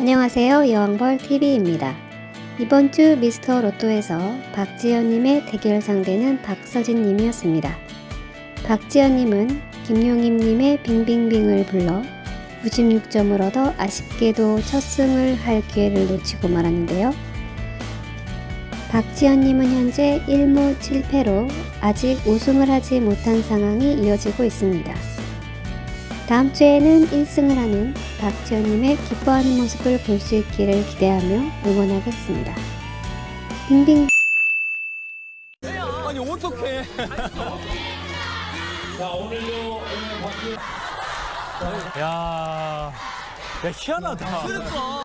안녕하세요. 여왕벌 TV입니다. 이번 주 미스터 로또에서 박지연님의 대결 상대는 박서진님이었습니다. 박지연님은 김용임님의 빙빙빙을 불러 96점을 얻어 아쉽게도 첫 승을 할 기회를 놓치고 말았는데요. 박지연님은 현재 1무 7패로 아직 우승을 하지 못한 상황이 이어지고 있습니다. 다음 주에는 1승을 하는 박지연님의 기뻐하는 모습을 볼 수 있기를 기대하며 응원하겠습니다. 빙빙 아니 어떡해 야, 야 희한하다. 그러니까